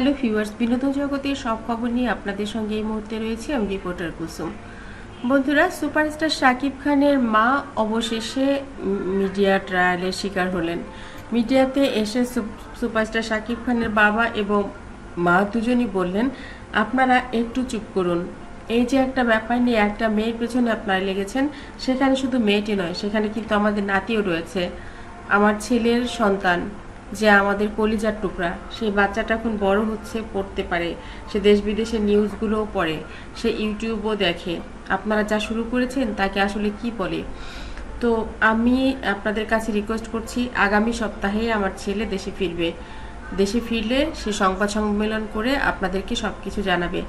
Hello viewers, বিনোদন জগতের সব খবর নিয়ে আপনাদের সঙ্গে এই মুহূর্তে রয়েছে আমি রিপোর্টার কুসুম। বন্ধুরা, সুপারস্টার শাকিব খানের মা অবশেষে মিডিয়া ট্রায়ালের শিকার হলেন। মিডিয়াতে এসে সুপারস্টার শাকিব খানের বাবা এবং মা দুজনই বললেন, আপনারা একটু চুপ করুন। এই যে একটা ব্যাপার নিয়ে একটা মেয়ের পেছনে আপনারা লেগেছেন, সেখানে শুধু মেয়েটি নয়, সেখানে কিন্তু আমাদের নাতিও রয়েছে। আমার ছেলের সন্তান। যে আমাদের কলিজার টুকরা। সেই বাচ্চাটা এখন বড় হচ্ছে, পড়তে পারে। সে দেশ বিদেশের নিউজগুলোও পড়ে। সে ইউটিউবও দেখে। আপনারা যা শুরু করেছেন, তাকে আসলে কি বলে? তো আমি আপনাদের কাছে রিকোয়েস্ট করছি, আগামী সপ্তাহে আমার ছেলে দেশে ফিরবে। দেশে ফিরলে সে সংবাদ সম্মেলন করে আপনাদেরকে সব কিছু জানাবে।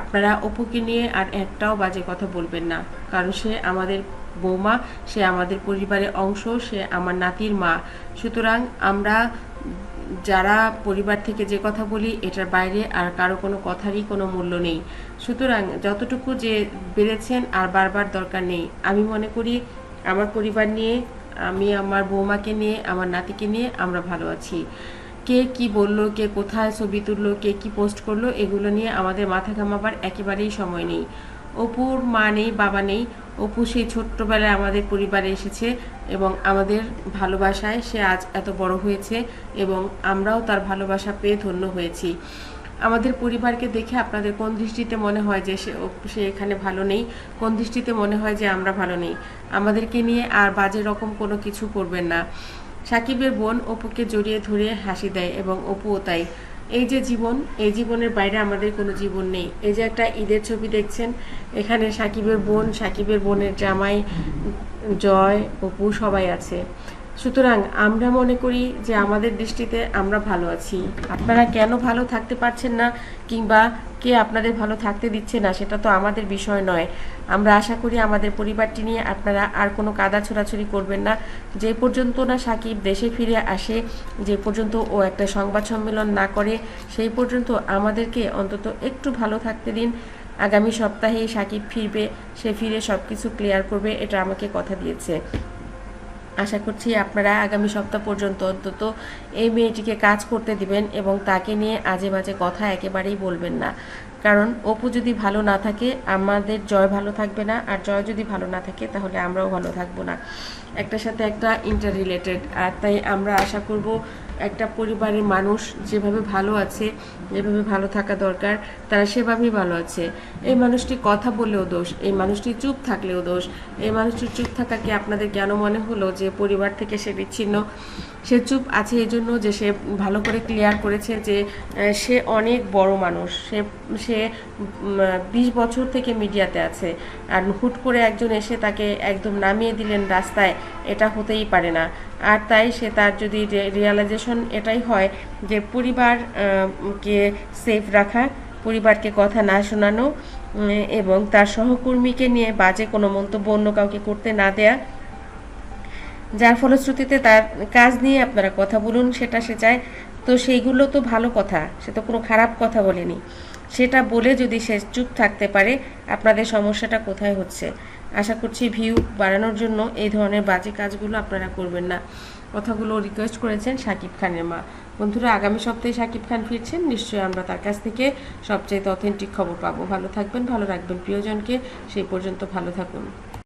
আপনারা অপুকে নিয়ে আর একটাও বাজে কথা বলবেন না, কারণ সে আমাদের বৌমা, সে আমাদের পরিবারের অংশ, সে আমার নাতির মা। সুতরাং আমরা যারা পরিবার থেকে যে কথা বলি, এটার বাইরে আর কারও কোনো কথারই কোনো মূল্য নেই। সুতরাং যতটুকু যে বেড়েছেন আর বারবার দরকার নেই। আমি মনে করি আমার পরিবার নিয়ে, আমি আমার বৌমাকে নিয়ে, আমার নাতিকে নিয়ে আমরা ভালো আছি। কে কি বলল, কে কোথায় ছবি তুললো, কে কি পোস্ট করল, এগুলো নিয়ে আমাদের মাথা ঘামাবার একেবারেই সময় নেই। অপুর মা নেই, বাবা নেই। অপু সেই ছোট্টবেলায় আমাদের পরিবারে এসেছে এবং আমাদের ভালোবাসায় সে আজ এত বড় হয়েছে এবং আমরাও তার ভালোবাসা পেয়ে ধন্য হয়েছি। আমাদের পরিবারকে দেখে আপনাদের কোন দৃষ্টিতে মনে হয় যে সে সে এখানে ভালো নেই? কোন দৃষ্টিতে মনে হয় যে আমরা ভালো নেই? আমাদেরকে নিয়ে আর বাজে রকম কোনো কিছু করবেন না। সাকিবের বোন অপুকে জড়িয়ে ধরে হাসি দেয় এবং অপুও তাই। এই যে জীবন, এই জীবনের বাইরে আমাদের কোনো জীবন নেই। এই যে একটা ঈদের ছবি দেখছেন, এখানে সাকিবের বোন, সাকিবের বোনের জামাই, জয়, অপু সবাই আছে। সুতরাং আমরা মনে করি যে আমাদের দৃষ্টিতে আমরা ভালো আছি। আপনারা কেন ভালো থাকতে পারছেন না কিংবা কে আপনাদের ভালো থাকতে দিচ্ছে না, সেটা তো আমাদের বিষয় নয়। আমরা আশা করি আমাদের পরিবারটি নিয়ে আপনারা আর কোনো কাদা ছোড়াছড়ি করবেন না। যে পর্যন্ত না সাকিব দেশে ফিরে আসে, যে পর্যন্ত ও একটা সংবাদ সম্মেলন না করে, সেই পর্যন্ত আমাদেরকে অন্তত একটু ভালো থাকতে দিন। আগামী সপ্তাহেই সাকিব ফিরবে, সে ফিরে সব কিছু ক্লিয়ার করবে, এটা আমাকে কথা দিয়েছে। আশা করছি আপনারা আগামী সপ্তাহ পর্যন্ত অন্তত এই মেয়েটিকে কাজ করতে দিবেন এবং তাকে নিয়ে আজে মাঝে কথা একেবারেই বলবেন না। কারণ অপু যদি ভালো না থাকে, আমাদের জয় ভালো থাকবে না, আর জয় যদি ভালো না থাকে, তাহলে আমরাও ভালো থাকব না। একটার সাথে একটা ইন্টার রিলেটেড আর তাই আমরা আশা করব একটা পরিবারের মানুষ যেভাবে ভালো আছে, যেভাবে ভালো থাকা দরকার, তারা সেভাবেই ভালো আছে। এই মানুষটি কথা বললেও দোষ, এই মানুষটি চুপ থাকলেও দোষ। এই মানুষটির চুপ থাকা কি আপনাদের কেন মনে হলো যে পরিবার থেকে সে বিচ্ছিন্ন? সে চুপ আছে এই জন্য যে সে ভালো করে ক্লিয়ার করেছে যে সে অনেক বড় মানুষ। সে সে বিশ বছর থেকে মিডিয়াতে আছে। আর হুট করে একজন এসে তাকে একদম নামিয়ে দিলেন রাস্তায় এটা হতেই পারে না। আর তাই সে তার যদি রিয়ালাইজেশন এটাই হয় যে পরিবার আহ, কে সেফ রাখা পরিবারকে কথা না শোনানো এবং তার সহকর্মীকে নিয়ে বাজে কোনো মন্তব্য অন্য কাউকে করতে না দেয়া যার ফলশ্রুতিতে তার কাজ নিয়ে আপনারা কথা বলুন, সেটা সে চায়। তো সেইগুলো তো ভালো কথা, সে তো কোনো খারাপ কথা বলেনি। সেটা বলে যদি সে চুপ থাকতে পারে, আপনাদের সমস্যাটা কোথায় হচ্ছে? আশা করছি ভিউ বাড়ানোর জন্য এই ধরনের বাজে কাজগুলো আপনারা করবেন না। কথাগুলো রিকোয়েস্ট করেছেন সাকিব খানের মা। বন্ধুরা, আগামী সপ্তাহে সাকিব খান ফিরছেন, নিশ্চয়ই আমরা তার কাছ থেকে সবচেয়ে অথেন্টিক খবর পাবো। ভালো থাকবেন, ভালো রাখবেন প্রিয়জনকে। সেই পর্যন্ত ভালো থাকুন।